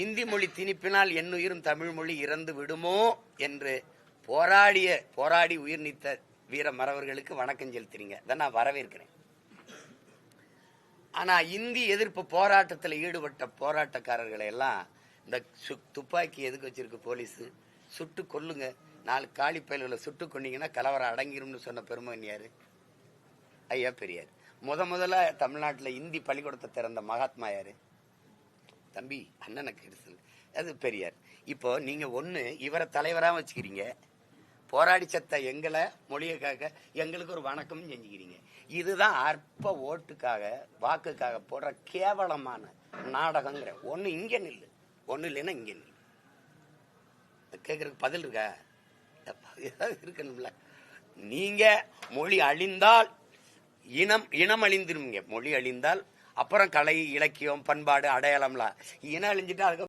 இந்தி மொழி திணிப்பினால் என்னுயிரும் தமிழ் மொழி இறந்து விடுமோ என்று போராடிய போராடி உயிர் நீத்த வீர மறவர்களுக்கு வணக்கம் செலுத்துறீங்க. இதை நான் வரவேற்கிறேன். ஆனால் இந்தி எதிர்ப்பு போராட்டத்தில் ஈடுபட்ட போராட்டக்காரர்களை எல்லாம் இந்த சு- துப்பாக்கி எதுக்கு வச்சிருக்கு போலீஸு? சுட்டு கொல்லுங்க. நாலு காலி பயல்களை சுட்டு கொண்டீங்கன்னா கலவரம் அடங்கிரும்னு சொன்ன பெருமகன் ஐயா பெரியார். முத முதல்ல தமிழ்நாட்டில் இந்தி பள்ளிக்கூடத்தை திறந்த மகாத்மா யாரு? தம்பி அண்ணனுக்கு எடுத்து அது பெரியார். இப்போ நீங்க ஒன்று இவரை தலைவராக வச்சுக்கிறீங்க. போராடி சத்த எங்களை மொழியை காக்க எங்களுக்கு ஒரு வணக்கம் செஞ்சுக்கிறீங்க. இதுதான் அற்ப ஓட்டுக்காக வாக்குக்காக போடுற கேவலமான நாடகங்கிற ஒன்று இங்கே நில்லு. ஒன்று இல்லைன்னா இங்கே நில்லு. கேட்கறதுக்கு பதில் இருக்கா? ஏதாவது இருக்கணும்ல. நீங்க மொழி அழிந்தால் இனம் இனம் அழிந்துருவீங்க மொழி அழிந்தால் அப்புறம் கலை இலக்கியம் பண்பாடு அடையாளம்லாம். இனம் அழிஞ்சிட்டு அதுக்கு